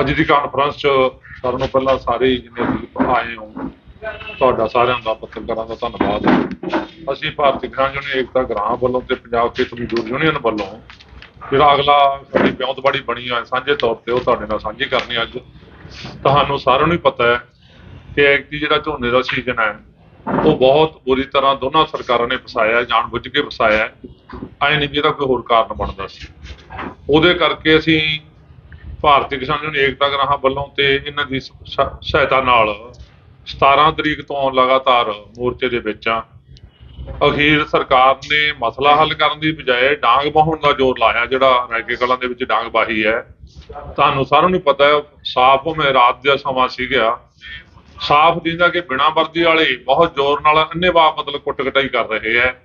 ਅੱਜ ਦੀ ਕਾਨਫਰੰਸ 'ਚ ਸਾਰਿਆਂ ਨੂੰ ਪਹਿਲਾਂ ਸਾਰੇ ਹੀ ਜਿੰਨੇ ਵੀ ਆਏ ਹੋ, ਤੁਹਾਡਾ ਸਾਰਿਆਂ ਦਾ ਪੱਤਰਕਾਰਾਂ ਦਾ ਧੰਨਵਾਦ ਅਸੀਂ ਭਾਰਤੀ ਕਿਸਾਨ ਯੂਨੀਅਨ ਏਕਤਾ ਗ੍ਰਾਮ ਵੱਲੋਂ ਤੇ ਪੰਜਾਬ ਖੇਤ ਮਜ਼ਦੂਰ ਯੂਨੀਅਨ ਵੱਲੋਂ ਜਿਹੜਾ ਅਗਲਾ ਸਾਡੀ ਵਿਉਂਤਬੜੀ ਬਣੀ ਆ ਸਾਂਝੇ ਤੌਰ ਤੇ ਉਹ ਤੁਹਾਡੇ ਨਾਲ ਸਾਂਝੀ ਕਰਨੀ ਅੱਜ। ਤੁਹਾਨੂੰ ਸਾਰਿਆਂ ਨੂੰ ਹੀ ਪਤਾ ਹੈ ਕਿ ਐਕਟੀ ਜਿਹੜਾ ਝੋਨੇ ਦਾ ਸੀਜ਼ਨ ਹੈ ਉਹ ਬਹੁਤ ਬੁਰੀ ਤਰ੍ਹਾਂ ਦੋਨਾਂ ਸਰਕਾਰਾਂ ਨੇ ਫਸਾਇਆ ਹੈ, ਜਾਣਬੁੱਝ ਕੇ ਫਸਾਇਆ ਐ ਨਹੀਂ ਵੀ ਕੋਈ ਹੋਰ ਕਾਰਨ ਬਣਦਾ ਸੀ। ਉਹਦੇ ਕਰਕੇ ਅਸੀਂ ਭਾਰਤੀ ਕਿਸਾਨ ਯੂਨੀਅਨ ਏਕਤਾ ਗ੍ਰਾਹਾਂ ਵੱਲੋਂ ਤੇ ਇਹਨਾਂ ਦੀ ਸਹਾਇਤਾ ਨਾਲ 17 ਤਰੀਕ ਤੋਂ ਲਗਾਤਾਰ ਮੋਰਚੇ ਦੇ ਵਿੱਚ ਆ ਅਖੀਰ ਸਰਕਾਰ ਨੇ ਮਸਲਾ ਹੱਲ ਕਰਨ ਦੀ ਬਜਾਏ ਡਾਂਗ ਬਹਾਉਣ ਦਾ ਜ਼ੋਰ ਲਾਇਆ ਜਿਹੜਾ ਰੈਕੇ ਕਲਾਂ ਦੇ ਵਿੱਚ ਡਾਂਗ ਬਾਹੀ ਹੈ। ਤੁਹਾਨੂੰ ਸਾਰਿਆਂ ਨੂੰ ਪਤਾ ਹੈ ਸਾਫ਼ ਮੈਂ ਰਾਤ ਦਾ ਸਮਾਂ ਸੀਗਾ ਸਾਫ਼ ਦਿੰਦਾ ਕਿ ਬਿਨਾਂ ਵਰਦੀ ਵਾਲੇ ਬਹੁਤ ਜ਼ੋਰ ਨਾਲ ਅੰਨੇਵਾਹ ਮਤਲਬ ਕੁੱਟ ਕਟਾਈ ਕਰ ਰਹੇ ਹੈ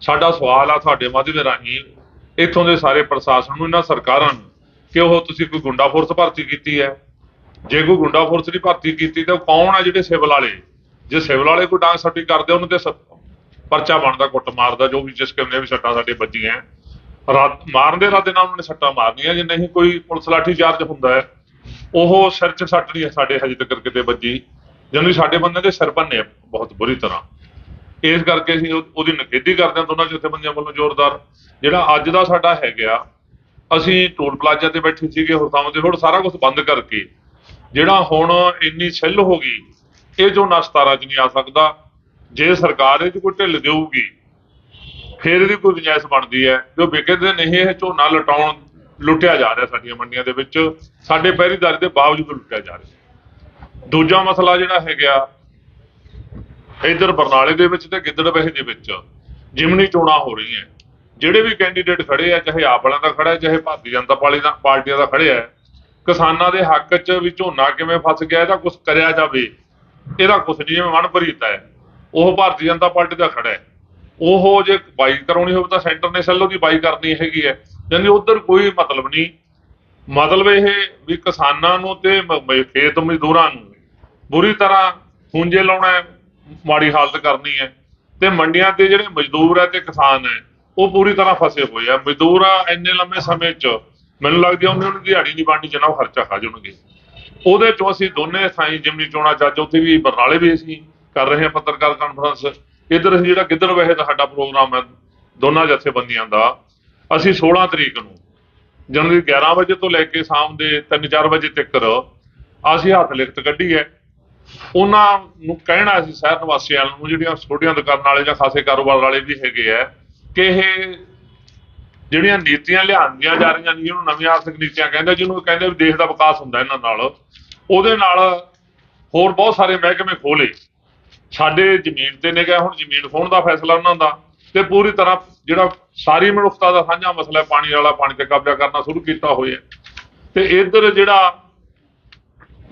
ਸਾਡਾ ਸਵਾਲ ਆ ਤੁਹਾਡੇ ਮਾਧਿਅਮ ਰਾਹੀਂ, ਇੱਥੋਂ ਦੇ ਸਾਰੇ ਪ੍ਰਸ਼ਾਸਨ ਨੂੰ, ਇਹਨਾਂ ਸਰਕਾਰਾਂ ਨੂੰ, ਕਿ ਉਹ ਤੁਸੀਂ ਕੋਈ ਗੁੰਡਾ ਫੋਰਸ ਭਰਤੀ ਕੀਤੀ ਹੈ? ਜੇ ਕੋਈ ਗੁੰਡਾ ਫੋਰਸ ਦੀ ਭਰਤੀ ਕੀਤੀ, ਤਾਂ ਉਹ ਕੌਣ ਆ ਜਿਹੜੇ ਸਿਵਲ ਵਾਲੇ? ਜੇ ਸਿਵਲ ਵਾਲੇ ਕੋਈ ਡਾਂਗ ਸੱਟੀ ਕਰਦੇ, ਉਹਨਾਂ ਤੇ ਸ- ਪਰਚਾ ਬਣਦਾ, ਕੁੱਟ ਮਾਰਦਾ, ਜੋ ਵੀ ਜਿਸ ਕਿਵੇਂ ਵੀ ਸੱਟਾਂ ਸਾਡੇ ਵੱਜੀਆਂ। ਰਾਤ, ਮਾਰਨ ਦੇ ਰਾਤੇ ਨਾਲ ਉਹਨਾਂ ਨੇ ਸੱਟਾਂ ਮਾਰਨੀਆਂ, ਜੇ ਨਹੀਂ ਕੋਈ ਪੁਲਿਸ ਲਾਠੀ ਚਾਰਜ ਹੁੰਦਾ ਹੈ, ਉਹ ਸਿਰ 'ਚ ਸੱਟ ਨਹੀਂ ਸਾਡੇ ਹਜੇ ਤੱਕ ਕਿਤੇ ਵੱਜੀ। ਜਿਹਨੂੰ ਸਾਡੇ ਬੰਦੇ ਦੇ ਸਿਰ ਭੰਨੇ ਬਹੁਤ ਬੁਰੀ ਤਰ੍ਹਾਂ। ਇਸ ਕਰਕੇ ਅਸੀਂ ਉਹਦੀ ਨਿਖੇਧੀ ਕਰਦੇ ਹਾਂ ਦੋਨਾਂ ਜਥੇਬੰਦੀਆਂ ਵੱਲੋਂ ਜ਼ੋਰਦਾਰ। ਜਿਹੜਾ ਅੱਜ ਦਾ ਸਾਡਾ ਹੈਗਾ ਅਸੀਂ ਟੋਲ ਪਲਾਜ਼ਾ ਤੇ ਬੈਠੇ ਸੀਗੇ ਹੋਰ ਥਾਵਾਂ ਤੇ ਹੋਰ ਸਾਰਾ ਕੁਝ ਬੰਦ ਕਰਕੇ, ਜਿਹੜਾ ਹੁਣ ਇੰਨੀ ਛਿੱਲ ਹੋ ਗਈ, ਇਹ ਜੋ ਨਾ 17 ਚ ਨਹੀਂ ਆ ਸਕਦਾ, ਜੇ ਸਰਕਾਰ ਇਹ 'ਚ ਕੋਈ ਢਿੱਲ ਦੇਊਗੀ, ਫਿਰ ਇਹਦੀ ਕੋਈ ਗੁੰਜਾਇਸ਼ ਬਣਦੀ ਹੈ। ਜੋ ਵਿਕਦੇ ਨਹੀਂ ਇਹ ਝੋਨਾ ਲਟਾਉਣ, ਲੁੱਟਿਆ ਜਾ ਰਿਹਾ ਸਾਡੀਆਂ ਮੰਡੀਆਂ ਦੇ ਵਿੱਚ, ਸਾਡੇ ਪਹਿਰੀਦਾਰੀ ਦੇ ਬਾਵਜੂਦ ਲੁੱਟਿਆ ਜਾ ਰਿਹਾ। ਦੂਜਾ ਮਸਲਾ ਜਿਹੜਾ ਹੈਗਾ, ਇਧਰ ਬਰਨਾਲੇ ਦੇ ਵਿੱਚ ਤੇ ਗਿੱਦੜਬਾਹੇ ਦੇ ਵਿੱਚ ਜਿਮਨੀ ਚੋਣਾਂ ਹੋ ਰਹੀ ਹੈ ਜਿਹੜੇ ਵੀ ਕੈਂਡੀਡੇਟ ਖੜੇ ਆ, ਚਾਹੇ ਆਪ ਵਾਲਿਆਂ ਦਾ ਖੜਾ ਹੈ, ਚਾਹੇ ਭਾਰਤੀ ਜਨਤਾ ਪਾਰਟੀ ਦਾ, ਪਾਰਟੀਆਂ ਦਾ ਖੜਿਆ ਕਿਸਾਨਾਂ ਦੇ ਹੱਕ 'ਚ ਵੀ ਝੋਨਾ ਕਿਵੇਂ ਫਸ ਗਿਆ, ਇਹਦਾ ਕੁਝ ਕਰਿਆ ਜਾਵੇ, ਇਹਦਾ ਕੁਝ ਨਹੀਂ, ਜਿਵੇਂ ਮਨਪ੍ਰੀਤ ਹੈ, ਉਹ ਭਾਰਤੀ ਜਨਤਾ ਪਾਰਟੀ ਦਾ ਖੜਾ ਹੈ। ਉਹ ਜੇ ਬਾਈ ਕਰਾਉਣੀ ਹੋਵੇ ਤਾਂ ਸੈਂਟਰ ਨੇ ਸੈੱਲੋ ਦੀ ਬਾਈ ਕਰਨੀ ਹੈਗੀ ਹੈ। ਯਾਨੀ ਉਧਰ ਕੋਈ ਮਤਲਬ ਨਹੀਂ। ਮਤਲਬ ਇਹ ਵੀ ਕਿਸਾਨਾਂ ਨੂੰ ਤੇ ਖੇਤ ਮਜ਼ਦੂਰਾਂ ਨੂੰ ਬੁਰੀ ਤਰ੍ਹਾਂ ਖੂੰਜੇ ਲਾਉਣਾ ਮਾੜੀ ਹਾਲਤ ਕਰਨੀ ਹੈ। ਤੇ ਮੰਡੀਆਂ ਤੇ ਜਿਹੜੇ ਮਜ਼ਦੂਰ ਹੈ ਤੇ ਕਿਸਾਨ ਹੈ, ਉਹ ਪੂਰੀ ਤਰ੍ਹਾਂ ਫਸੇ ਹੋਏ ਆ। ਮਜ਼ਦੂਰ ਆ ਇੰਨੇ ਲੰਮੇ ਸਮੇਂ 'ਚ, ਮੈਨੂੰ ਲੱਗਦੀ ਆ ਉਹਨਾਂ ਨੂੰ ਦਿਹਾੜੀ ਨਹੀਂ ਬਣਨੀ ਜਿੰਨਾ ਉਹ ਖਰਚਾ ਖਾ ਜਾਣਗੇ। ਉਹਦੇ ਚੋਂ ਅਸੀਂ ਦੋਨੇ ਥਾਈਂ ਜਿਮਨੀ ਚੋਣਾਂ ਚੱਜ ਉੱਥੇ ਵੀ ਬਰਨਾਲੇ ਵੀ ਅਸੀਂ ਕਰ ਰਹੇ ਹਾਂ ਪੱਤਰਕਾਰ ਕਾਨਫਰੰਸ ਇੱਧਰ ਅਸੀਂ ਜਿਹੜਾ ਗਿੱਦੜ ਵਹਿ ਦਾ ਸਾਡਾ ਪ੍ਰੋਗਰਾਮ ਹੈ, ਦੋਨਾਂ ਜਥੇਬੰਦੀਆਂ ਦਾ, ਅਸੀਂ 16 ਤਰੀਕ ਨੂੰ ਜਨਵਰੀ 11 ਵਜੇ ਤੋਂ ਲੈ ਕੇ ਸ਼ਾਮ ਦੇ 3-4 ਵਜੇ ਤੱਕ ਅਸੀਂ ਹੱਥ ਲਿਖਤ ਕੱਢੀ ਹੈ। ਉਹਨਾਂ ਨੂੰ ਕਹਿਣਾ ਸੀ ਸ਼ਹਿਰ ਨਿਵਾਸੀਆਂ ਨੂੰ, ਜਿਹੜੀਆਂ ਛੋਟੀਆਂ ਦੁਕਾਨਾਂ ਵਾਲੇ ਜਾਂ ਖਾਸੇ ਕਾਰੋਬਾਰ ਵਾਲੇ ਵੀ ਹੈਗੇ ਆ, ਕਿ ਇਹ ਜਿਹੜੀਆਂ ਨੀਤੀਆਂ ਲਿਆਂਦੀਆਂ ਜਾ ਰਹੀਆਂ ਨੇ, ਜਿਹਨੂੰ ਨਵੀਆਂ ਆਰਥਿਕ ਨੀਤੀਆਂ ਕਹਿੰਦੇ ਜਿਹਨੂੰ ਕਹਿੰਦੇ ਵੀ ਦੇਸ਼ ਦਾ ਵਿਕਾਸ ਹੁੰਦਾ ਇਹਨਾਂ ਨਾਲ। ਉਹਦੇ ਨਾਲ ਹੋਰ ਬਹੁਤ ਸਾਰੇ ਮਹਿਕਮੇ ਖੋਲੇ ਸਾਡੇ ਜ਼ਮੀਨ ਤੇ ਨੇ ਗਏ ਹੁਣ ਜ਼ਮੀਨ ਖੋਣ ਦਾ ਫੈਸਲਾ ਉਹਨਾਂ ਦਾ, ਤੇ ਪੂਰੀ ਤਰ੍ਹਾਂ ਜਿਹੜਾ ਸਾਰੀ ਮਨੁੱਖਤਾ ਦਾ ਸਾਂਝਾ ਮਸਲਾ ਹੈ, ਪਾਣੀ ਵਾਲਾ, ਪਾਣੀ ਤੇ ਕਬਜ਼ਾ ਕਰਨਾ ਸ਼ੁਰੂ ਕੀਤਾ ਹੋਇਆ। ਤੇ ਇਧਰ ਜਿਹੜਾ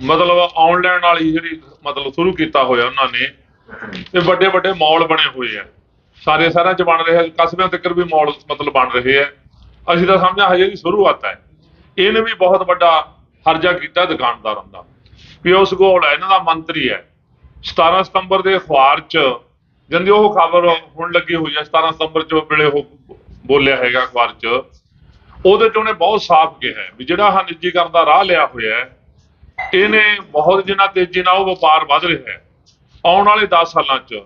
ਮਤਲਬ ਆਨਲਾਈਨ ਵਾਲੀ ਜਿਹੜੀ ਮਤਲਬ ਸ਼ੁਰੂ ਕੀਤਾ ਹੋਇਆ ਉਹਨਾਂ ਨੇ ਤੇ ਵੱਡੇ ਵੱਡੇ ਮਾਲ ਬਣੇ ਹੋਏ ਆ। ਸਾਰੇ ਸ਼ਹਿਰਾਂ 'ਚ ਬਣ ਰਹੇ ਕਸਬਿਆਂ ਤੱਕ ਵੀ ਮਾਲ ਮਤਲਬ ਬਣ ਰਹੇ ਆ। ਅਸੀਂ ਤਾਂ ਸਮਝਿਆ ਹਜੇ ਦੀ ਸ਼ੁਰੂਆਤ ਹੈ। ਇਹਨੇ ਵੀ ਬਹੁਤ ਵੱਡਾ ਹਰਜਾ ਕੀਤਾ ਦੁਕਾਨਦਾਰਾਂ ਦਾ। ਪਿਊਸ਼ ਗੋਲ ਹੈ, ਇਹਨਾਂ ਦਾ ਮੰਤਰੀ ਹੈ। 17 ਸਤੰਬਰ ਦੇ ਅਖਬਾਰ 'ਚ, ਜੰਦੀ ਉਹ ਖਬਰ ਹੁਣ ਲੱਗੀ ਹੋਈ ਹੈ 17 ਸਤੰਬਰ 'ਚ ਵੇਲੇ ਉਹ ਬੋਲਿਆ ਹੈਗਾ ਅਖਬਾਰ 'ਚ। ਉਹਦੇ 'ਚ ਉਹਨੇ ਬਹੁਤ ਸਾਫ਼ ਕਿਹਾ ਵੀ ਜਿਹੜਾ ਆਹ ਨਿੱਜੀਕਰਨ ਦਾ ਰਾਹ ਲਿਆ ਹੋਇਆ ਹੈ ਇਹਨੇ ਬਹੁਤ ਜਿੰਨਾ ਤੇਜ਼ੀ ਨਾਲ ਉਹ ਵਪਾਰ ਵਧ ਰਿਹਾ ਹੈ। ਆਉਣ ਵਾਲੇ 10 ਸਾਲਾਂ 'ਚ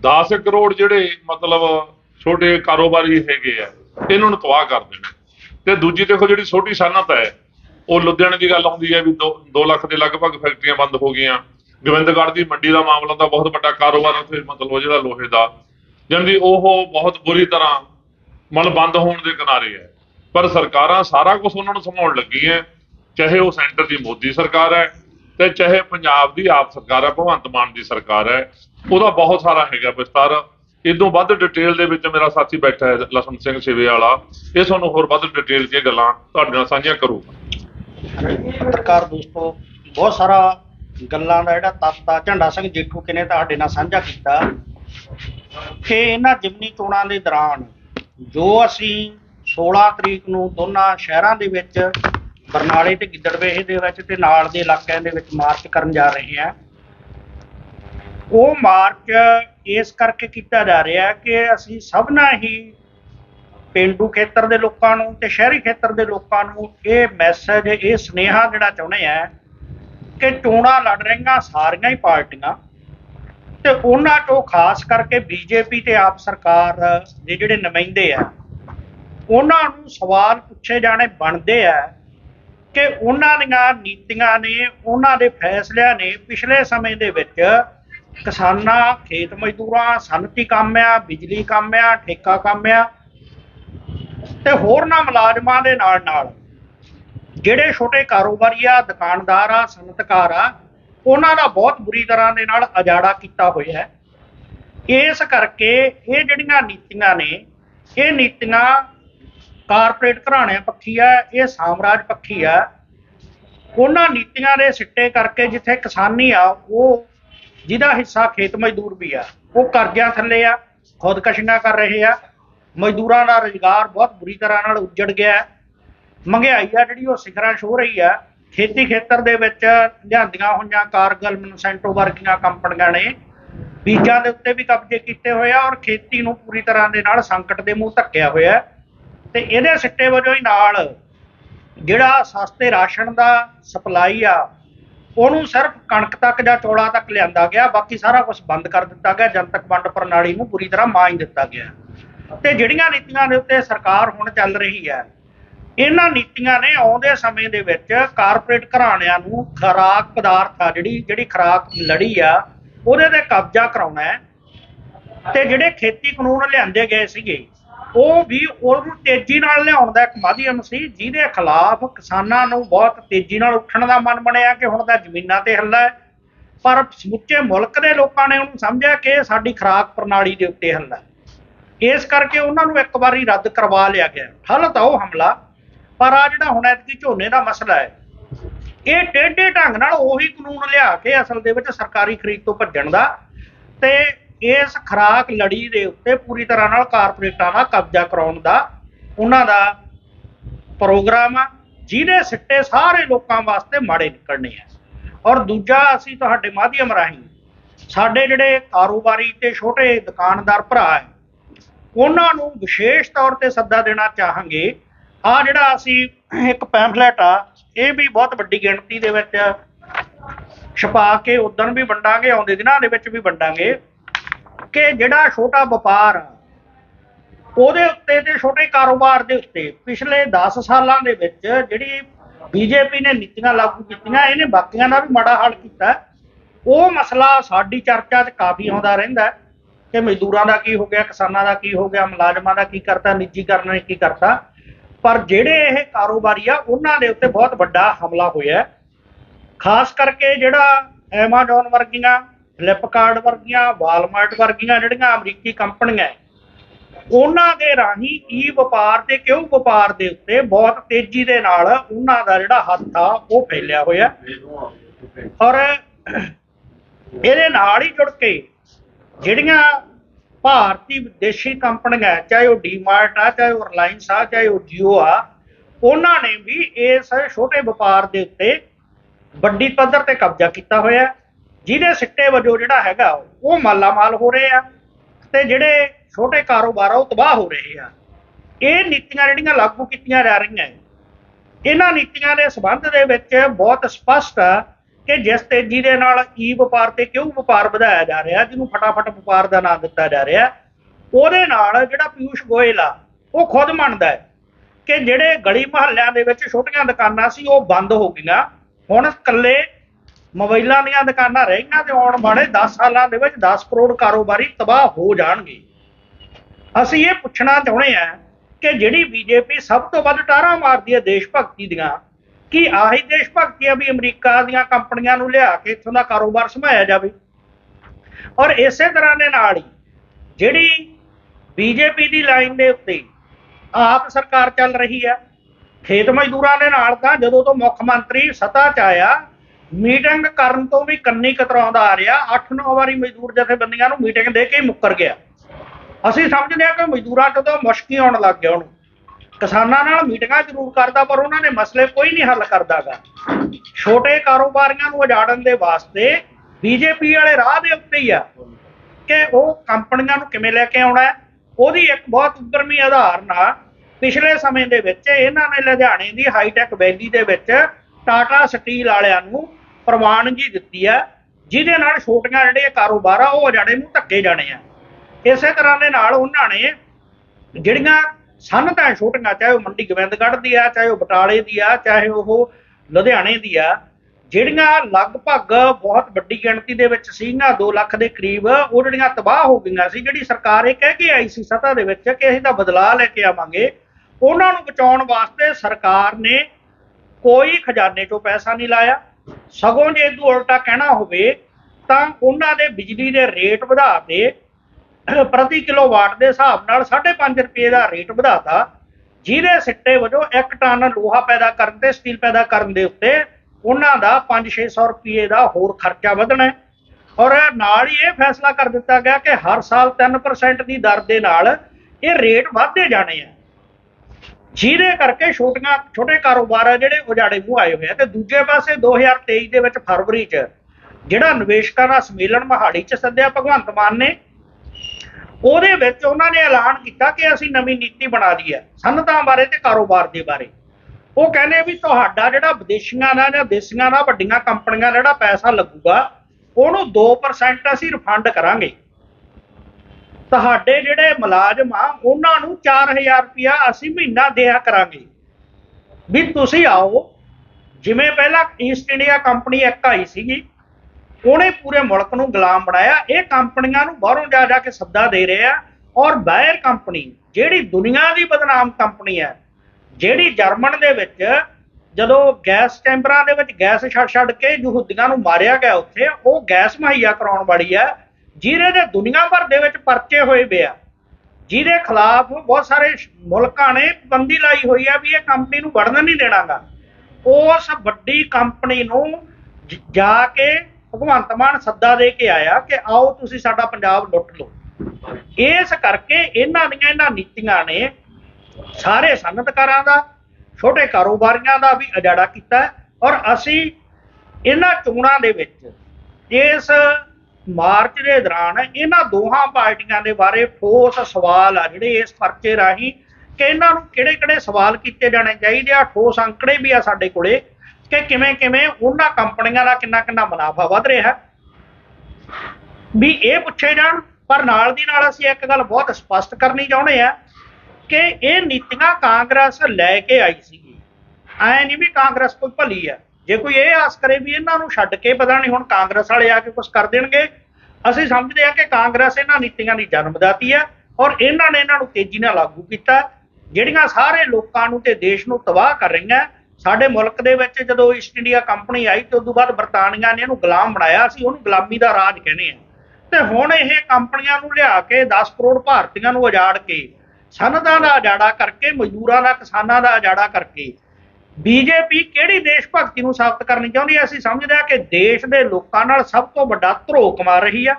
10 ਕਰੋੜ ਜਿਹੜੇ ਮਤਲਬ ਛੋਟੇ ਕਾਰੋਬਾਰੀ ਹੈਗੇ ਆ, ਇਹਨਾਂ ਨੂੰ ਤਬਾਹ ਕਰ ਦੇਣਾ। ਤੇ ਦੂਜੀ ਦੇਖੋ ਜਿਹੜੀ ਛੋਟੀ ਸਨਅਤ ਹੈ, ਉਹ ਲੁਧਿਆਣੇ ਦੀ ਗੱਲ ਆਉਂਦੀ ਹੈ ਵੀ 2 ਲੱਖ ਦੇ ਲਗਭਗ ਫੈਕਟਰੀਆਂ ਬੰਦ ਹੋ ਗਈਆਂ। ਗੋਬਿੰਦਗੜ੍ਹ ਦੀ ਮੰਡੀ ਦਾ ਮਾਮਲਾ ਤਾਂ ਬਹੁਤ ਵੱਡਾ ਕਾਰੋਬਾਰ ਉੱਥੇ, ਮਤਲਬ ਜਿਹੜਾ ਲੋਹੇ ਦਾ। ਜਾਂਦੀ ਉਹ ਬਹੁਤ ਬੁਰੀ ਤਰ੍ਹਾਂ ਮਤਲਬ ਬੰਦ ਹੋਣ ਦੇ ਕਿਨਾਰੇ ਹੈ। ਪਰ ਸਰਕਾਰਾਂ ਸਾਰਾ ਕੁਝ ਉਹਨਾਂ ਨੂੰ ਸੰਭਾਉਣ ਲੱਗੀਆਂ। ਚਾਹੇ ਉਹ ਸੈਂਟਰ ਦੀ ਮੋਦੀ ਸਰਕਾਰ ਹੈ ਤੇ ਚਾਹੇ ਪੰਜਾਬ ਦੀ ਆਪ ਸਰਕਾਰ ਹੈ, ਭਗਵੰਤ ਮਾਨ ਦੀ ਸਰਕਾਰ ਹੈ, ਉਹਦਾ ਬਹੁਤ ਸਾਰਾ ਹੈਗਾ ਵਿਸਤਾਰ ਇਦੋਂ ਵੱਧ ਡਿਟੇਲ ਦੇ ਵਿੱਚ ਮੇਰਾ ਸਾਥੀ ਬੈਠਾ ਹੈ ਲਖਨ ਸਿੰਘ ਸਿਵੇ ਵਾਲਾ ਇਹ ਤੁਹਾਨੂੰ ਹੋਰ ਵੱਧ ਡਿਟੇਲ 'ਚ ਗੱਲਾਂ ਤੁਹਾਡੇ ਨਾਲ ਸਾਂਝੀਆਂ ਕਰੂਗਾ। ਪੱਤਰਕਾਰ ਦੋਸਤੋ, ਬਹੁਤ ਸਾਰਾ ਗੱਲਾਂ ਦਾ ਜਿਹੜਾ ਤੱਤ ਆ, ਝੰਡਾ ਸਿੰਘ ਜੇਠੂ ਕਿਨੇ ਤੁਹਾਡੇ ਨਾਲ ਸਾਂਝਾ ਕੀਤਾ ਕਿ ਇਹਨਾਂ ਜਿਮਨੀ ਚੋਣਾਂ ਦੇ ਦੌਰਾਨ ਜੋ ਅਸੀਂ 16 ਤਰੀਕ ਨੂੰ ਦੋਨਾਂ ਸ਼ਹਿਰਾਂ ਦੇ ਵਿੱਚ ਬਰਨਾਲੇ ਤੇ ਗਿੱਦੜਵੇਹੇ ਦੇ ਵਿੱਚ ਤੇ ਨਾਲ ਦੇ ਇਲਾਕਿਆਂ ਦੇ ਵਿੱਚ ਮਾਰਚ ਕਰਨ ਜਾ ਰਹੇ ਹਾਂ ਉਹ ਮਾਰਚ ਇਸ ਕਰਕੇ ਕੀਤਾ ਜਾ ਰਿਹਾ ਕਿ ਅਸੀਂ ਸਭਨਾ ਹੀ ਪਿੰਡੂ ਖੇਤਰ ਦੇ ਲੋਕਾਂ ਨੂੰ ਤੇ ਸ਼ਹਿਰੀ ਖੇਤਰ ਦੇ ਲੋਕਾਂ ਨੂੰ ਇਹ ਮੈਸੇਜ ਇਹ ਸੁਨੇਹਾ ਜਿਹੜਾ ਚਾਹੁੰਦੇ ਆ ਕਿ ਚੋਣਾਂ ਲੜ ਰਹੀਆਂ, ਸਾਰੀਆਂ ਹੀ ਪਾਰਟੀਆਂ ਤੇ ਉਹਨਾਂ ਚੋਂ ਖਾਸ ਕਰਕੇ ਬੀਜੇਪੀ ਤੇ ਆਪ ਸਰਕਾਰ ਦੇ ਜਿਹੜੇ ਨੁਮਾਇੰਦੇ ਆ, ਉਹਨਾਂ ਨੂੰ ਸਵਾਲ ਪੁੱਛੇ ਜਾਣੇ ਬਣਦੇ ਆ ਕਿ ਉਹਨਾਂ ਦੀਆਂ ਨੀਤੀਆਂ ਨੇ, ਉਹਨਾਂ ਦੇ ਫੈਸਲਿਆਂ ਨੇ ਪਿਛਲੇ ਸਮੇਂ ਦੇ ਵਿੱਚ ਕਿਸਾਨਾਂ, ਖੇਤ ਮਜ਼ਦੂਰਾਂ, ਸਨਅਤੀ ਕੰਮ ਆ, ਬਿਜਲੀ ਕੰਮ ਆ, ਠੇਕਾ ਕੰਮ ਆ ਤੇ ਹੋਰਨਾਂ ਮੁਲਾਜ਼ਮਾਂ ਦੇ ਨਾਲ ਨਾਲ ਜਿਹੜੇ ਛੋਟੇ ਕਾਰੋਬਾਰੀ ਆ, ਦੁਕਾਨਦਾਰ ਆ, ਸਨਅਤਕਾਰ ਆ, ਉਹਨਾਂ ਦਾ ਬਹੁਤ ਬੁਰੀ ਤਰ੍ਹਾਂ ਦੇ ਨਾਲ ਅਜਾੜਾ ਕੀਤਾ ਹੋਇਆ ਹੈ। ਇਸ ਕਰਕੇ ਇਹ ਜਿਹੜੀਆਂ ਨੀਤੀਆਂ ਨੇ, ਇਹ ਨੀਤੀਆਂ ਕਾਰਪੋਰੇਟ ਘਰਾਣਿਆਂ ਪੱਖੀ ਆ, ਇਹ ਸਾਮਰਾਜ ਪੱਖੀ ਆ। ਉਹਨਾਂ ਨੀਤੀਆਂ ਦੇ ਸਿੱਟੇ ਕਰਕੇ ਜਿੱਥੇ ਕਿਸਾਨੀ ਆ, ਉਹ ਜਿਹਦਾ ਹਿੱਸਾ ਖੇਤ ਮਜ਼ਦੂਰ ਵੀ ਆ, ਉਹ ਕਰਜ਼ਿਆਂ ਥੱਲੇ ਆ, ਖੁਦਕਸ਼ੀਆਂ ਕਰ ਰਹੇ ਆ। ਮਜ਼ਦੂਰਾਂ ਦਾ ਰੁਜ਼ਗਾਰ ਬਹੁਤ ਬੁਰੀ ਤਰ੍ਹਾਂ ਨਾਲ ਉੱਜੜ ਗਿਆ ਮਹਿੰਗਾਈ ਆ ਜਿਹੜੀ, ਉਹ ਸਿਖਰਾਂ ਛੋ ਰਹੀ ਆ। ਖੇਤੀ ਖੇਤਰ ਦੇ ਵਿੱਚ ਲਿਆਂਦੀਆਂ ਹੋਈਆਂ ਕਾਰਗਲ, ਮਨਸੈਂਟੋ ਵਰਗੀਆਂ ਕੰਪਨੀਆਂ ਨੇ, ਬੀਜਾਂ ਦੇ ਉੱਤੇ ਵੀ ਕਬਜ਼ੇ ਕੀਤੇ ਹੋਏ ਆ ਔਰ ਖੇਤੀ ਨੂੰ ਪੂਰੀ ਤਰ੍ਹਾਂ ਦੇ ਨਾਲ ਸੰਕਟ ਦੇ ਮੂੰਹ ਧੱਕਿਆ ਹੋਇਆ ਤੇ ਇਹਦੇ ਸਿੱਟੇ ਵਜੋਂ ਹੀ ਨਾਲ ਜਿਹੜਾ ਸਸਤੇ ਰਾਸ਼ਨ ਦਾ ਸਪਲਾਈ ਆ, ਉਹਨੂੰ ਸਿਰਫ ਕਣਕ ਤੱਕ ਜਾਂ ਚੌਲਾਂ ਤੱਕ ਲਿਆਂਦਾ ਗਿਆ, ਬਾਕੀ ਸਾਰਾ ਕੁਝ ਬੰਦ ਕਰ ਦਿੱਤਾ ਗਿਆ, ਜਨਤਕ ਵੰਡ ਪ੍ਰਣਾਲੀ ਨੂੰ ਪੂਰੀ ਤਰ੍ਹਾਂ ਮਾਂਜ ਦਿੱਤਾ ਗਿਆ। ਤੇ ਜਿਹੜੀਆਂ ਨੀਤੀਆਂ ਦੇ ਉੱਤੇ ਸਰਕਾਰ ਹੁਣ ਚੱਲ ਰਹੀ ਹੈ, ਇਹਨਾਂ ਨੀਤੀਆਂ ਨੇ ਆਉਂਦੇ ਸਮੇਂ ਦੇ ਵਿੱਚ ਕਾਰਪੋਰੇਟ ਘਰਾਣਿਆਂ ਨੂੰ ਖੁਰਾਕ ਪਦਾਰਥ ਆ ਜਿਹੜੀ ਜਿਹੜੀ ਖੁਰਾਕ ਲੜੀ ਆ, ਉਹਦੇ ਤੇ ਕਬਜ਼ਾ ਕਰਾਉਣਾ ਹੈ। ਤੇ ਜਿਹੜੇ ਖੇਤੀ ਕਾਨੂੰਨ ਲਿਆਂਦੇ ਗਏ ਸੀਗੇ ਉਹ ਵੀ ਉਹਨੂੰ ਤੇਜ਼ੀ ਨਾਲ ਲਿਆਉਣ ਦਾ ਇੱਕ ਮਾਧਿਅਮ ਸੀ, ਜਿਹਦੇ ਖਿਲਾਫ ਕਿਸਾਨਾਂ ਨੂੰ ਬਹੁਤ ਤੇਜ਼ੀ ਨਾਲ ਉੱਠਣ ਦਾ ਮਨ ਬਣਿਆ ਕਿ ਹੁਣ ਤਾਂ ਜ਼ਮੀਨਾਂ ਤੇ ਹੱਲਾ ਹੈ। ਪਰ ਸਮੁੱਚੇ ਮੁਲਕ ਦੇ ਲੋਕਾਂ ਨੇ ਉਹਨੂੰ ਸਮਝਿਆ ਕਿ ਸਾਡੀ ਖੁਰਾਕ ਪ੍ਰਣਾਲੀ ਦੇ ਉੱਤੇ ਹੱਲਾ ਇਸ ਕਰਕੇ ਉਹਨਾਂ ਨੂੰ ਇੱਕ ਵਾਰੀ ਰੱਦ ਕਰਵਾ ਲਿਆ ਗਿਆ। ਠੱਲ ਤਾਂ ਉਹ ਹਮਲਾ, ਪਰ ਆ ਜਿਹੜਾ ਹੁਣ ਐਤਕੀ ਝੋਨੇ ਦਾ ਮਸਲਾ ਹੈ, ਇਹ ਟੇਢੇ ਢੰਗ ਨਾਲ ਉਹੀ ਕਾਨੂੰਨ ਲਿਆ ਕੇ ਅਸਲ ਦੇ ਵਿੱਚ ਸਰਕਾਰੀ ਖਰੀਦ ਤੋਂ ਭੱਜਣ ਦਾ ਤੇ ਇਸ ਖਰਾਕ ਲੜੀ ਦੇ ਉੱਤੇ ਪੂਰੀ ਤਰ੍ਹਾਂ ਨਾਲ ਕਾਰਪੋਰੇਟਾਂ ਦਾ ਕਬਜ਼ਾ ਕਰਾਉਣ ਦਾ ਉਹਨਾਂ ਦਾ ਪ੍ਰੋਗਰਾਮ ਆ, ਜਿਹਦੇ ਸਿੱਟੇ ਸਾਰੇ ਲੋਕਾਂ ਵਾਸਤੇ ਮਾੜੇ ਨਿਕਲਣੇ ਆ। ਔਰ ਦੂਜਾ ਅਸੀਂ ਤੁਹਾਡੇ ਮਾਧਿਅਮ ਰਾਹੀਂ ਸਾਡੇ ਜਿਹੜੇ ਕਾਰੋਬਾਰੀ ਤੇ ਛੋਟੇ ਦੁਕਾਨਦਾਰ ਭਰਾ ਹੈ, ਉਹਨਾਂ ਨੂੰ ਵਿਸ਼ੇਸ਼ ਤੌਰ ਤੇ ਸੱਦਾ ਦੇਣਾ ਚਾਹਾਂਗੇ। ਆ ਜਿਹੜਾ ਅਸੀਂ ਇੱਕ ਪੈਂਫਲੇਟ ਆ, ਇਹ ਵੀ ਬਹੁਤ ਵੱਡੀ ਗਿਣਤੀ ਦੇ ਵਿੱਚ ਛਪਾ ਕੇ ਉਦੋਂ ਵੀ ਵੰਡਾਂਗੇ, ਆਉਂਦੇ ਦਿਨਾਂ ਦੇ ਵਿੱਚ ਵੀ ਵੰਡਾਂਗੇ। ਕਿ ਜਿਹੜਾ ਛੋਟਾ ਵਪਾਰ ਆ, ਉਹਦੇ ਉੱਤੇ ਤੇ ਛੋਟੇ ਕਾਰੋਬਾਰ ਦੇ ਉੱਤੇ ਪਿਛਲੇ 10 ਸਾਲਾਂ ਦੇ ਵਿੱਚ ਜਿਹੜੀ ਬੀਜੇਪੀ ਨੇ ਨੀਤੀਆਂ ਲਾਗੂ ਕੀਤੀਆਂ, ਇਹਨੇ ਬਾਕੀਆਂ ਦਾ ਵੀ ਮਾੜਾ ਹਾਲ ਕੀਤਾ। ਉਹ ਮਸਲਾ ਸਾਡੀ ਚਰਚਾ 'ਚ ਕਾਫੀ ਆਉਂਦਾ ਰਹਿੰਦਾ ਕਿ ਮਜ਼ਦੂਰਾਂ ਦਾ ਕੀ ਹੋ ਗਿਆ, ਕਿਸਾਨਾਂ ਦਾ ਕੀ ਹੋ ਗਿਆ, ਮੁਲਾਜ਼ਮਾਂ ਦਾ ਕੀ ਕਰਤਾ, ਨਿੱਜੀਕਰਨ ਨੇ ਕੀ ਕਰਤਾ। ਪਰ ਜਿਹੜੇ ਇਹ ਕਾਰੋਬਾਰੀ ਆ, ਉਹਨਾਂ ਦੇ ਉੱਤੇ ਬਹੁਤ ਵੱਡਾ ਹਮਲਾ ਹੋਇਆ ਖਾਸ ਕਰਕੇ ਜਿਹੜਾ ਐਮਾਜ਼ੋਨ ਵਰਗੀਆਂ ਫਲਿੱਪਕਾਰਟ ਵਰਗੀਆਂ ਵਾਲਮਾਰਟ ਵਰਗੀਆਂ ਜਿਹੜੀਆਂ ਅਮਰੀਕੀ ਕੰਪਨੀਆਂ ਉਹਨਾਂ ਦੇ ਰਾਹੀਂ ਈ ਵਪਾਰ ਤੇ ਕਿਉਂ ਵਪਾਰ ਦੇ ਉੱਤੇ ਬਹੁਤ ਤੇਜ਼ੀ ਦੇ ਨਾਲ ਉਹਨਾਂ ਦਾ ਜਿਹੜਾ ਹੱਥ ਆ, ਉਹ ਫੈਲਿਆ ਹੋਇਆ। ਔਰ ਇਹਦੇ ਨਾਲ ਹੀ ਜੁੜ ਕੇ ਜਿਹੜੀਆਂ ਭਾਰਤੀ ਵਿਦੇਸ਼ੀ ਕੰਪਨੀਆਂ ਚਾਹੇ ਉਹ ਡੀਮਾਰਟ ਆ, ਚਾਹੇ ਉਹ ਰਿਲਾਇੰਸ ਆ, ਚਾਹੇ ਉਹ ਜੀਓ ਆ, ਉਹਨਾਂ ਨੇ ਵੀ ਇਸ ਛੋਟੇ ਵਪਾਰ ਦੇ ਉੱਤੇ ਵੱਡੀ ਪੱਧਰ ਤੇ ਕਬਜ਼ਾ ਕੀਤਾ ਹੋਇਆ। ਜਿਹਦੇ ਸਿੱਟੇ ਵਜੋਂ ਜਿਹੜਾ ਹੈਗਾ, ਉਹ ਮਾਲਾਮਾਲ ਹੋ ਰਹੇ ਆ ਤੇ ਜਿਹੜੇ ਛੋਟੇ ਕਾਰੋਬਾਰ ਆ, ਉਹ ਤਬਾਹ ਹੋ ਰਹੇ ਆ। ਇਹ ਨੀਤੀਆਂ ਜਿਹੜੀਆਂ ਲਾਗੂ ਕੀਤੀਆਂ ਜਾ ਰਹੀਆਂ ਇਹਨਾਂ ਨੀਤੀਆਂ ਦੇ ਸਬੰਧ ਦੇ ਵਿੱਚ ਬਹੁਤ ਸਪਸ਼ਟ ਆ ਕਿ ਜਿਸ ਤੇਜ਼ੀ ਦੇ ਨਾਲ ਈ ਵਪਾਰ ਤੇ ਕਿਉਂ ਵਪਾਰ ਵਧਾਇਆ ਜਾ ਰਿਹਾ, ਜਿਹਨੂੰ ਫਟਾਫਟ ਵਪਾਰ ਦਾ ਨਾਮ ਦਿੱਤਾ ਜਾ ਰਿਹਾ, ਉਹਦੇ ਨਾਲ ਜਿਹੜਾ ਪਿਊਸ਼ ਗੋਇਲ ਆ, ਉਹ ਖੁਦ ਮੰਨਦਾ ਹੈ ਕਿ ਜਿਹੜੇ ਗਲੀ ਮੁਹੱਲਿਆਂ ਦੇ ਵਿੱਚ ਛੋਟੀਆਂ ਦੁਕਾਨਾਂ ਸੀ, ਉਹ ਬੰਦ ਹੋ ਗਈਆਂ। ਹੁਣ ਇਕੱਲੇ ਮੋਬਾਈਲਾਂ ਦੀਆਂ ਦੁਕਾਨਾਂ ਰਹੀਆਂ ਗਈਆਂ ਤੇ ਆਉਣ ਵਾਲੇ 10 ਸਾਲਾਂ ਦੇ ਵਿੱਚ 10 ਕਰੋੜ ਕਾਰੋਬਾਰੀ ਤਬਾਹ ਹੋ ਜਾਣਗੇ। ਅਸੀਂ ਇਹ ਪੁੱਛਣਾ ਚਾਹੁੰਦੇ ਆ ਕਿ ਜਿਹੜੀ ਬੀਜੇਪੀ ਸਭ ਤੋਂ ਵੱਧ ਟਾਰਾਂ ਮਾਰਦੀ ਹੈ ਦੇਸ਼ ਭਗਤੀ ਦੀਆਂ, ਕੀ ਆਹੀ ਦੇਸ਼ ਭਗਤੀ ਆ ਵੀ ਅਮਰੀਕਾ ਦੀਆਂ ਕੰਪਨੀਆਂ ਨੂੰ ਲਿਆ ਕੇ ਇੱਥੋਂ ਦਾ ਕਾਰੋਬਾਰ ਸੰਭਾਇਆ ਜਾਵੇ? ਔਰ ਇਸੇ ਤਰ੍ਹਾਂ ਦੇ ਨਾਲ ਹੀ ਜਿਹੜੀ ਬੀਜੇਪੀ ਦੀ ਲਾਈਨ ਦੇ ਉੱਤੇ ਆਪ ਸਰਕਾਰ ਚੱਲ ਰਹੀ ਹੈ, ਖੇਤ ਮਜ਼ਦੂਰਾਂ ਦੇ ਨਾਲ ਤਾਂ ਜਦੋਂ ਤੋਂ ਮੁੱਖ ਮੰਤਰੀ ਸੱਤਾ 'ਚ ਆਇਆ ਮੀਟਿੰਗ ਕਰਨ ਤੋਂ ਵੀ ਕੰਨੀ ਕਤਰਾਉਂਦਾ ਆ ਰਿਹਾ। 8-9 ਵਾਰੀ ਮਜ਼ਦੂਰ ਜਥੇਬੰਦੀਆਂ ਨੂੰ ਮੀਟਿੰਗ ਦੇ ਕੇ ਮੁੱਕਰ ਗਿਆ। ਅਸੀਂ ਸਮਝਦੇ ਹਾਂ ਕਿ ਮਜ਼ਦੂਰਾਂ ਤੋਂ ਤਾਂ ਮੁਸ਼ਕੀ ਆਉਣ ਲੱਗ ਗਿਆ ਉਹਨੂੰ। ਕਿਸਾਨਾਂ ਨਾਲ ਮੀਟਿੰਗਾਂ ਜ਼ਰੂਰ ਕਰਦਾ, ਪਰ ਉਹਨਾਂ ਨੇ ਮਸਲੇ ਕੋਈ ਨਹੀਂ ਹੱਲ ਕਰਦਾਗਾ। ਛੋਟੇ ਕਾਰੋਬਾਰੀਆਂ ਨੂੰ ਉਜਾੜਨ ਦੇ ਵਾਸਤੇ ਬੀਜੇਪੀ ਵਾਲੇ ਰਾਹ ਦੇ ਉੱਤੇ ਹੀ ਆ ਕਿ ਉਹ ਕੰਪਨੀਆਂ ਨੂੰ ਕਿਵੇਂ ਲੈ ਕੇ ਆਉਣਾ ਹੈ। ਉਹਦੀ ਇੱਕ ਬਹੁਤ ਉੱਪਰਮੀ ਆਧਾਰਨਾ ਪਿਛਲੇ ਸਮੇਂ ਦੇ ਵਿੱਚ ਇਹਨਾਂ ਨੇ ਲੁਧਿਆਣੇ ਦੀ ਹਾਈਟੈਕ ਵੈਲੀ ਦੇ ਵਿੱਚ ਟਾਟਾ ਸਟੀਲ ਵਾਲਿਆਂ ਨੂੰ ਪ੍ਰਵਾਨਗੀ ਦਿੱਤੀ ਆ ਜਿਹਦੇ ਨਾਲ ਛੋਟੀਆਂ ਜਿਹੜੇ ਕਾਰੋਬਾਰ ਆ ਉਹ ਜਿਹੜੇ ਨੂੰ ਧੱਕੇ ਜਾਣੇ ਆ। ਇਸੇ ਤਰ੍ਹਾਂ ਦੇ ਨਾਲ ਉਹਨਾਂ ਨੇ ਜਿਹੜੀਆਂ ਸਨਅਤਾਂ ਛੋਟੀਆਂ, ਚਾਹੇ ਉਹ ਮੰਡੀ ਗੋਬਿੰਦਗੜ੍ਹ ਦੀ ਆ, ਚਾਹੇ ਉਹ ਬਟਾਲੇ ਦੀ ਆ, ਚਾਹੇ ਉਹ ਲੁਧਿਆਣੇ ਦੀ ਆ, ਜਿਹੜੀਆਂ ਲਗਭਗ ਬਹੁਤ ਵੱਡੀ ਗਿਣਤੀ ਦੇ ਵਿੱਚ ਸੀਗੀਆਂ 2 ਲੱਖ ਦੇ ਕਰੀਬ, ਉਹ ਜਿਹੜੀਆਂ ਤਬਾਹ ਹੋ ਗਈਆਂ ਸੀ, ਜਿਹੜੀ ਸਰਕਾਰ ਇਹ ਕਹਿ ਕੇ ਆਈ ਸੀ ਸਤਾ ਦੇ ਵਿੱਚ ਕਿ ਅਸੀਂ ਤਾਂ ਬਦਲਾਅ ਲੈ ਕੇ ਆਵਾਂਗੇ, ਉਹਨਾਂ ਨੂੰ ਬਚਾਉਣ ਵਾਸਤੇ ਸਰਕਾਰ ਨੇ ਕੋਈ ਖਜ਼ਾਨੇ 'ਚੋਂ ਪੈਸਾ ਨਹੀਂ ਲਾਇਆ। ਸਗੋਂ ਜੇ ਤੂੰ ਉਲਟਾ ਕਹਿਣਾ ਹੋਵੇ, ਤਾਂ ਉਹਨਾਂ ਦੇ ਬਿਜਲੀ ਦੇ ਰੇਟ ਵਧਾ ਤੇ ਪ੍ਰਤੀ ਕਿਲੋਵਾਟ ਦੇ ਹਿਸਾਬ ਨਾਲ 5.5 ਰੁਪਏ ਦਾ ਰੇਟ ਵਧਾਤਾ ਜਿਹਦੇ ਸਿੱਟੇ ਵਜੋਂ 1 ਟਨ ਲੋਹਾ ਪੈਦਾ ਕਰਨ ਤੇ ਸਟੀਲ ਪੈਦਾ ਕਰਨ ਦੇ ਉੱਤੇ ਉਹਨਾਂ ਦਾ 5-600 ਰੁਪਏ ਦਾ ਹੋਰ ਖਰਚਾ ਵਧਣਾ ਔਰ ਨਾਲ ਹੀ ਇਹ ਫੈਸਲਾ ਕਰ ਦਿੱਤਾ ਗਿਆ ਕਿ ਹਰ ਸਾਲ 3% ਦੀ ਦਰ ਦੇ ਨਾਲ ਇਹ ਰੇਟ ਵਧਦੇ ਜਾਣੇ ਆ। ਜਿਹਦੇ ਕਰਕੇ ਛੋਟੀਆਂ ਛੋਟੇ ਕਾਰੋਬਾਰ ਆ ਜਿਹੜੇ ਉਜਾੜੇ ਮੂੰਹ ਆਏ ਹੋਏ ਆ। ਤੇ ਦੂਜੇ ਪਾਸੇ 2023 ਦੇ ਵਿੱਚ ਫਰਵਰੀ 'ਚ ਜਿਹੜਾ ਨਿਵੇਸ਼ਕਾਂ ਦਾ ਸੰਮੇਲਨ ਮਹਾੜੀ 'ਚ ਸੱਦਿਆ ਭਗਵੰਤ ਮਾਨ ਨੇ, ਉਹਦੇ ਵਿੱਚ ਉਹਨਾਂ ਨੇ ਐਲਾਨ ਕੀਤਾ ਕਿ ਅਸੀਂ ਨਵੀਂ ਨੀਤੀ ਬਣਾ ਲਈ ਹੈ ਸਨਅਤਾਂ ਬਾਰੇ ਤੇ ਕਾਰੋਬਾਰ ਦੇ ਬਾਰੇ। ਉਹ ਕਹਿੰਦੇ ਵੀ ਤੁਹਾਡਾ ਜਿਹੜਾ ਵਿਦੇਸ਼ੀਆਂ ਦਾ ਜਾਂ ਦੇਸੀਆਂ ਦਾ ਵੱਡੀਆਂ ਕੰਪਨੀਆਂ ਦਾ ਜਿਹੜਾ ਪੈਸਾ ਲੱਗੂਗਾ, ਉਹਨੂੰ 2% ਅਸੀਂ ਰਿਫੰਡ ਕਰਾਂਗੇ। ਤੁਹਾਡੇ ਜਿਹੜੇ ਮੁਲਾਜ਼ਮ ਆ, ਉਹਨਾਂ ਨੂੰ 4000 ਰੁਪਇਆ ਅਸੀਂ ਮਹੀਨਾ ਦਿਆ ਕਰਾਂਗੇ। ਵੀ ਤੁਸੀਂ ਆਓ, ਜਿਵੇਂ ਪਹਿਲਾਂ ਈਸਟ ਇੰਡੀਆ ਕੰਪਨੀ ਇੱਕ ਆਈ ਸੀਗੀ, ਉਹਨੇ ਪੂਰੇ ਮੁਲਕ ਨੂੰ ਗੁਲਾਮ ਬਣਾਇਆ। ਇਹ ਕੰਪਨੀਆਂ ਨੂੰ ਬਾਹਰੋਂ ਜਾ ਜਾ ਕੇ ਸੱਦਾ ਦੇ ਰਹੇ ਆ ਔਰ ਬਾਇਰ ਕੰਪਨੀ, ਜਿਹੜੀ ਦੁਨੀਆ ਦੀ ਬਦਨਾਮ ਕੰਪਨੀ ਹੈ, ਜਿਹੜੀ ਜਰਮਨ ਦੇ ਵਿੱਚ ਜਦੋਂ ਗੈਸ ਚੈਂਬਰਾਂ ਦੇ ਵਿੱਚ ਗੈਸ ਛੱਡ ਛੱਡ ਕੇ ਯਹੂਦੀਆਂ ਨੂੰ ਮਾਰਿਆ ਗਿਆ ਉੱਥੇ, ਉਹ ਗੈਸ ਮੁਹੱਈਆ ਕਰਾਉਣ ਵਾਲੀ ਹੈ। ਜਿਹਦੇ ਦੇ ਦੁਨੀਆ ਭਰ ਦੇ ਵਿੱਚ ਪਰਚੇ ਹੋਏ ਪਏ ਆ, ਜਿਹਦੇ ਖਿਲਾਫ ਬਹੁਤ ਸਾਰੇ ਮੁਲਕਾਂ ਨੇ ਪਾਬੰਦੀ ਲਾਈ ਹੋਈ ਆ ਵੀ ਇਹ ਕੰਪਨੀ ਨੂੰ ਵੜਨ ਨਹੀਂ ਦੇਣਾਗਾ। ਉਸ ਵੱਡੀ ਕੰਪਨੀ ਨੂੰ ਜਾ ਕੇ ਭਗਵੰਤ ਮਾਨ ਸੱਦਾ ਦੇ ਕੇ ਆਇਆ ਕਿ ਆਓ ਤੁਸੀਂ ਸਾਡਾ ਪੰਜਾਬ ਲੁੱਟ ਲਓ। ਇਸ ਕਰਕੇ ਇਹਨਾਂ ਦੀਆਂ ਇਹਨਾਂ ਨੀਤੀਆਂ ਨੇ ਸਾਰੇ ਸਨਅਤਕਾਰਾਂ ਦਾ, ਛੋਟੇ ਕਾਰੋਬਾਰੀਆਂ ਦਾ ਵੀ ਅਜਾੜਾ ਕੀਤਾ ਔਰ ਅਸੀਂ ਇਹਨਾਂ ਚੋਣਾਂ ਦੇ ਵਿੱਚ ਇਸ ਮਾਰਚ ਦੇ ਦੌਰਾਨ ਇਹਨਾਂ ਦੋਹਾਂ ਪਾਰਟੀਆਂ ਦੇ ਬਾਰੇ ਠੋਸ ਸਵਾਲ ਆ ਜਿਹੜੇ ਇਸ ਪਰਚੇ ਰਾਹੀਂ ਕਿ ਇਹਨਾਂ ਨੂੰ ਕਿਹੜੇ-ਕਿਹੜੇ ਸਵਾਲ ਕੀਤੇ ਜਾਣੇ ਚਾਹੀਦੇ ਆ, ਠੋਸ ਅੰਕੜੇ ਵੀ ਆ ਸਾਡੇ ਕੋਲੇ ਕਿ ਕਿਵੇਂ-ਕਿਵੇਂ ਉਹਨਾਂ ਕੰਪਨੀਆਂ ਦਾ ਕਿੰਨਾ-ਕਿੰਨਾ ਮੁਨਾਫਾ ਵਧ ਰਿਹਾ। ਵੀ ਇਹ ਪੁੱਛੇ ਜਾਣ, ਪਰ ਨਾਲ ਦੀ ਨਾਲ ਅਸੀਂ ਇੱਕ ਗੱਲ ਬਹੁਤ ਸਪਸ਼ਟ ਕਰਨੀ ਚਾਹੁੰਦੇ ਆ ਕਿ ਇਹ ਨੀਤੀਆਂ ਕਾਂਗਰਸ ਲੈ ਕੇ ਆਈ ਸੀਗੀ। ਐ ਨਹੀਂ ਵੀ ਕਾਂਗਰਸ ਕੋਈ ਭਲੀ ਆ। ਜੇ ਕੋਈ ਇਹ ਆਸ ਕਰੇ ਵੀ ਇਹਨਾਂ ਨੂੰ ਛੱਡ ਕੇ, ਪਤਾ ਨਹੀਂ ਹੁਣ ਕਾਂਗਰਸ ਵਾਲੇ ਆ ਕੇ ਕੁਝ ਕਰ ਦੇਣਗੇ। ਅਸੀਂ ਸਮਝਦੇ ਹਾਂ ਕਿ ਕਾਂਗਰਸ ਇਹਨਾਂ ਨੀਤੀਆਂ ਦੀ ਜਨਮਦਾਤੀ ਹੈ ਔਰ ਇਹਨਾਂ ਨੇ ਇਹਨਾਂ ਨੂੰ ਤੇਜ਼ੀ ਨਾਲ ਲਾਗੂ ਕੀਤਾ। ਜਿਹੜੀਆਂ ਸਾਰੇ ਲੋਕਾਂ ਨੂੰ ਤੇ ਦੇਸ਼ ਨੂੰ ਤਬਾਹ ਕਰ ਰਹੀਆਂ, ਸਾਡੇ ਮੁਲਕ ਦੇ ਵਿੱਚ ਜਦੋਂ ਈਸਟ ਇੰਡੀਆ ਕੰਪਨੀ ਆਈ ਤੇ ਉਸ ਤੋਂ ਬਾਅਦ ਬਰਤਾਨੀਆ ਨੇ ਇਹਨੂੰ ਗੁਲਾਮ ਬਣਾਇਆ ਸੀ ਉਹਨੂੰ ਗੁਲਾਮੀ ਦਾ ਰਾਜ ਕਹਿੰਦੇ ਆ ਤੇ ਹੁਣ ਇਹ ਕੰਪਨੀਆਂ ਨੂੰ ਲਿਆ ਕੇ 10 ਕਰੋੜ ਭਾਰਤੀਆਂ ਨੂੰ ਉਜਾੜ ਕੇ, ਸਨਅਤਾਂ ਦਾ ਉਜਾੜਾ ਕਰਕੇ, ਮਜ਼ਦੂਰਾਂ ਦਾ, ਕਿਸਾਨਾਂ ਦਾ ਉਜਾੜਾ ਕਰਕੇ ਬੀਜੇਪੀ ਕਿਹੜੀ ਦੇਸ਼ ਭਗਤੀ ਨੂੰ ਸਾਬਤ ਕਰਨੀ ਚਾਹੁੰਦੀ ਹੈ? ਅਸੀਂ ਸਮਝਦੇ ਹਾਂ ਕਿ ਦੇਸ਼ ਦੇ ਲੋਕਾਂ ਨਾਲ ਸਭ ਤੋਂ ਵੱਡਾ ਧਰੋਕ ਮਾਰ ਰਹੀ ਆ।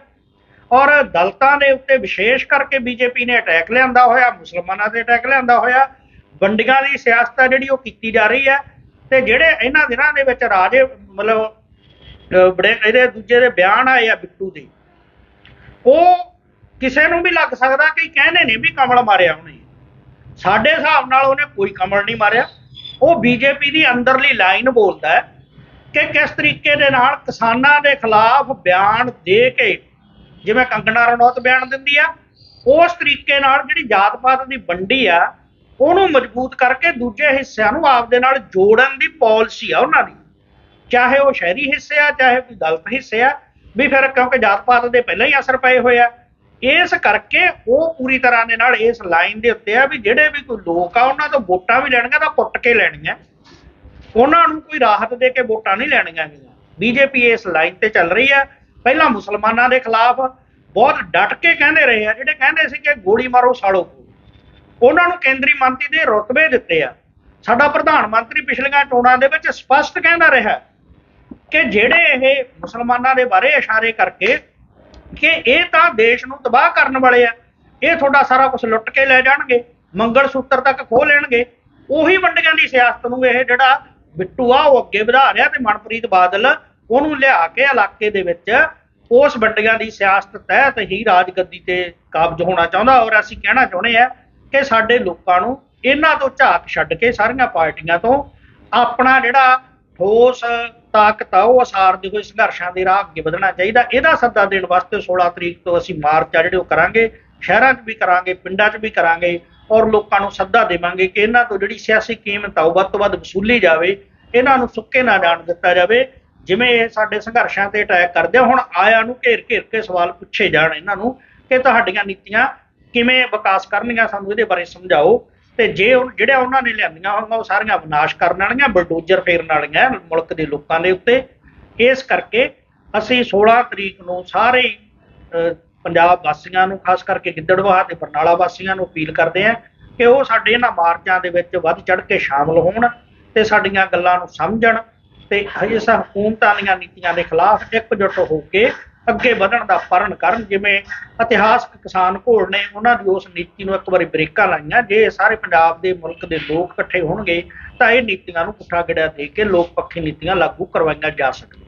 ਔਰ ਦਲਤਾਂ ਦੇ ਉੱਤੇ ਵਿਸ਼ੇਸ਼ ਕਰਕੇ ਬੀਜੇਪੀ ਨੇ ਅਟੈਕ ਲਿਆਂਦਾ ਹੋਇਆ, ਮੁਸਲਮਾਨਾਂ ਤੇ ਅਟੈਕ ਲਿਆਂਦਾ ਹੋਇਆ, ਵੰਡੀਆਂ ਦੀ ਸਿਆਸਤ ਆ ਜਿਹੜੀ ਉਹ ਕੀਤੀ ਜਾ ਰਹੀ ਹੈ ਤੇ ਜਿਹੜੇ ਇਹਨਾਂ ਦਿਨਾਂ ਦੇ ਵਿੱਚ ਰਾਜੇ, ਮਤਲਬ ਬੜੇ ਇਹਦੇ ਦੂਜੇ ਦੇ ਬਿਆਨ ਆਏ ਆ ਬਿੱਟੂ ਦੇ, ਉਹ ਕਿਸੇ ਨੂੰ ਵੀ ਲੱਗ ਸਕਦਾ ਕਿ ਕਹਿੰਦੇ ਨੇ ਵੀ ਕਮਲ ਮਾਰਿਆ ਉਹਨੇ। ਸਾਡੇ ਹਿਸਾਬ ਨਾਲ ਉਹਨੇ ਕੋਈ ਕਮਲ ਨਹੀਂ ਮਾਰਿਆ। ਉਹ ਬੀਜੇਪੀ ਦੀ ਅੰਦਰਲੀ ਲਾਈਨ ਬੋਲਦਾ ਹੈ ਕਿ ਕਿਸ ਤਰੀਕੇ ਦੇ ਨਾਲ ਕਿਸਾਨਾਂ ਦੇ ਖਿਲਾਫ ਬਿਆਨ ਦੇ ਕੇ, ਜਿਵੇਂ ਕੰਗਣਾ ਰਣੌਤ ਬਿਆਨ ਦਿੰਦੀ ਆ, ਉਸ ਤਰੀਕੇ ਨਾਲ ਜਿਹੜੀ ਜਾਤ ਪਾਤ ਦੀ ਵੰਡੀ ਆ, ਉਹਨੂੰ ਮਜ਼ਬੂਤ ਕਰਕੇ ਦੂਜੇ ਹਿੱਸਿਆਂ ਨੂੰ ਆਪਦੇ ਨਾਲ ਜੋੜਨ ਦੀ ਪਾਲਿਸੀ ਆ ਉਹਨਾਂ ਦੀ। ਚਾਹੇ ਉਹ ਸ਼ਹਿਰੀ ਹਿੱਸੇ ਆ, ਚਾਹੇ ਕੋਈ ਦਲਿਤ ਹਿੱਸੇ ਆ, ਵੀ ਫਿਰ ਕਿਉਂਕਿ ਜਾਤ ਪਾਤ ਦੇ ਪਹਿਲਾਂ ਹੀ ਅਸਰ ਪਏ ਹੋਏ ਆ। ਇਸ ਕਰਕੇ ਉਹ ਪੂਰੀ ਤਰ੍ਹਾਂ ਦੇ ਨਾਲ ਇਸ ਲਾਈਨ ਦੇ ਉੱਤੇ ਆ ਵੀ ਜਿਹੜੇ ਵੀ ਕੋਈ ਲੋਕ ਆ, ਉਹਨਾਂ ਤੋਂ ਵੋਟਾਂ ਵੀ ਲੈਣੀਆਂ ਤਾਂ ਕੁੱਟ ਕੇ ਲੈਣੀਆਂ ਉਹਨਾਂ ਨੂੰ ਕੋਈ ਰਾਹਤ ਦੇ ਕੇ ਵੋਟਾਂ ਨਹੀਂ ਲੈਣੀਆਂ ਗੀਆਂ। ਬੀਜੇਪੀ ਇਸ ਲਾਈਨ ਤੇ ਚੱਲ ਰਹੀ ਹੈ ਪਹਿਲਾਂ ਮੁਸਲਮਾਨਾਂ ਦੇ ਖਿਲਾਫ ਬਹੁਤ ਡਟ ਕੇ ਕਹਿੰਦੇ ਰਹੇ ਆ, ਜਿਹੜੇ ਕਹਿੰਦੇ ਸੀ ਕਿ ਗੋਲੀ ਮਾਰੋ ਸਾੜੋ। ਉਹਨਾਂ ਨੂੰ ਕੇਂਦਰੀ ਮੰਤਰੀ ਦੇ ਰੁਤਬੇ ਦਿੱਤੇ ਆ। ਸਾਡਾ ਪ੍ਰਧਾਨ ਮੰਤਰੀ ਪਿਛਲੀਆਂ ਚੋਣਾਂ ਦੇ ਵਿੱਚ ਸਪਸ਼ਟ ਕਹਿੰਦਾ ਰਿਹਾ ਕਿ ਜਿਹੜੇ ਇਹ ਮੁਸਲਮਾਨਾਂ ਦੇ ਬਾਰੇ ਇਸ਼ਾਰੇ ਕਰਕੇ ਕਿ ਇਹ ਤਾਂ ਦੇਸ਼ ਨੂੰ ਤਬਾਹ ਕਰਨ ਵਾਲੇ ਆ। ਇਹ ਤੁਹਾਡਾ ਸਾਰਾ ਕੁਝ ਲੁੱਟ ਕੇ ਲੈ ਜਾਣਗੇ, ਮੰਗਲ ਸੂਤਰ ਤੱਕ ਖੋ ਲੈਣਗੇ। ਉਹੀ ਵੰਡੀਆਂ ਦੀ ਸਿਆਸਤ ਨੂੰ ਇਹ ਜਿਹੜਾ ਬਿੱਟੂ ਆ, ਉਹ ਅੱਗੇ ਵਧਾ ਰਿਹਾ ਤੇ ਮਨਪ੍ਰੀਤ ਬਾਦਲ ਉਹਨੂੰ ਲਿਆ ਕੇ ਇਲਾਕੇ ਦੇ ਵਿੱਚ ਉਸ ਵੱਡੀਆਂ ਦੀ ਸਿਆਸਤ ਤਹਿਤ ਹੀ ਰਾਜਗੱਦੀ ਤੇ ਕਾਬਜ ਹੋਣਾ ਚਾਹੁੰਦਾ। ਔਰ ਅਸੀਂ ਕਹਿਣਾ ਚਾਹੁੰਦੇ ਆ ਕਿ ਸਾਡੇ ਲੋਕਾਂ ਨੂੰ ਇਹਨਾਂ ਤੋਂ ਝਾਕ ਛੱਡ ਕੇ ਸਾਰੀਆਂ ਪਾਰਟੀਆਂ ਤੋਂ ਆਪਣਾ ਜਿਹੜਾ ਠੋਸ ਤਾਕਤ ਆ ਉਹ ਅਸਾਰਦੇ ਹੋਏ ਸੰਘਰਸ਼ਾਂ ਦੇ ਰਾਹ ਅੱਗੇ ਵਧਣਾ ਚਾਹੀਦਾ। ਇਹਦਾ ਸੱਦਾ ਦੇਣ ਵਾਸਤੇ 16 ਤਰੀਕ ਤੋਂ ਅਸੀਂ ਮਾਰਚ ਆ ਜਿਹੜੇ ਉਹ ਕਰਾਂਗੇ ਸ਼ਹਿਰਾਂ 'ਚ ਵੀ ਕਰਾਂਗੇ ਪਿੰਡਾਂ 'ਚ ਵੀ ਕਰਾਂਗੇ ਔਰ ਲੋਕਾਂ ਨੂੰ ਸੱਦਾ ਦੇਵਾਂਗੇ ਕਿ ਇਹਨਾਂ ਤੋਂ ਜਿਹੜੀ ਸਿਆਸੀ ਕੀਮਤ ਆ ਉਹ ਵੱਧ ਤੋਂ ਵੱਧ ਵਸੂਲੀ ਜਾਵੇ ਇਹਨਾਂ ਨੂੰ ਸੁੱਕੇ ਨਾ ਜਾਣ ਦਿੱਤਾ ਜਾਵੇ ਜਿਵੇਂ ਇਹ ਸਾਡੇ ਸੰਘਰਸ਼ਾਂ ਤੇ ਅਟੈਕ ਕਰਦੇ ਆ, ਹੁਣ ਆਇਆ ਨੂੰ ਘੇਰ ਘੇਰ ਕੇ ਸਵਾਲ ਪੁੱਛੇ ਜਾਣ ਇਹਨਾਂ ਨੂੰ ਕਿ ਤੁਹਾਡੀਆਂ ਨੀਤੀਆਂ ਕਿਵੇਂ ਵਿਕਾਸ ਕਰਨਗੀਆਂ ਸਾਨੂੰ ਇਹਦੇ ਬਾਰੇ ਸਮਝਾਓ। ਤੇ ਜੇ ਉਹ ਜਿਹੜਾ ਉਹਨਾਂ ਨੇ ਲਿਆਂਦੀਆਂ ਹੋਣਗੀਆਂ ਉਹ ਸਾਰੀਆਂ ਵਿਨਾਸ਼ ਕਰਨ ਵਾਲੀਆਂ, ਬਲਡੋਜ਼ਰ ਫੇਰਨ ਵਾਲੀਆਂ ਮੁਲਕ ਦੇ ਲੋਕਾਂ ਦੇ ਉੱਤੇ। ਇਸ ਕਰਕੇ ਅਸੀਂ 16 ਤਰੀਕ ਨੂੰ ਸਾਰੇ ਪੰਜਾਬ ਵਾਸੀਆਂ ਨੂੰ, ਖਾਸ ਕਰਕੇ ਗਿੱਦੜਵਾਹਾ ਤੇ ਬਰਨਾਲਾ ਵਾਸੀਆਂ ਨੂੰ ਅਪੀਲ ਕਰਦੇ ਹਾਂ ਕਿ ਉਹ ਸਾਡੇ ਇਹਨਾਂ ਮਾਰਚਾਂ ਦੇ ਵਿੱਚ ਵੱਧ ਚੜ ਕੇ ਸ਼ਾਮਲ ਹੋਣ ਤੇ ਸਾਡੀਆਂ ਗੱਲਾਂ ਨੂੰ ਸਮਝਣ ਤੇ ਇਸ ਹਕੂਮਤਾਂ ਦੀਆਂ ਨੀਤੀਆਂ ਦੇ ਖਿਲਾਫ ਇਕਜੁੱਟ ਹੋ ਕੇ ਅੱਗੇ ਵਧਣ ਦਾ ਪਰਨ ਕਰਨ ਜਿਵੇਂ ਇਤਿਹਾਸਕ ਕਿਸਾਨ ਘੋਲ ਨੇ ਉਹਨਾਂ ਦੀ ਉਸ ਨੀਤੀ ਨੂੰ ਇੱਕ ਵਾਰੀ ਬ੍ਰੇਕਾਂ ਲਾਈਆਂ, ਜੇ ਸਾਰੇ ਪੰਜਾਬ ਦੇ ਮੁਲਕ ਦੇ ਲੋਕ ਇਕੱਠੇ ਹੋਣਗੇ ਤਾਂ ਇਹ ਨੀਤੀਆਂ ਨੂੰ ਪੁੱਠਾ ਗੜਿਆ ਦੇ ਕੇ ਲੋਕ ਪੱਖੀ ਨੀਤੀਆਂ ਲਾਗੂ ਕਰਵਾਈਆਂ ਜਾ ਸਕਦੀਆਂ।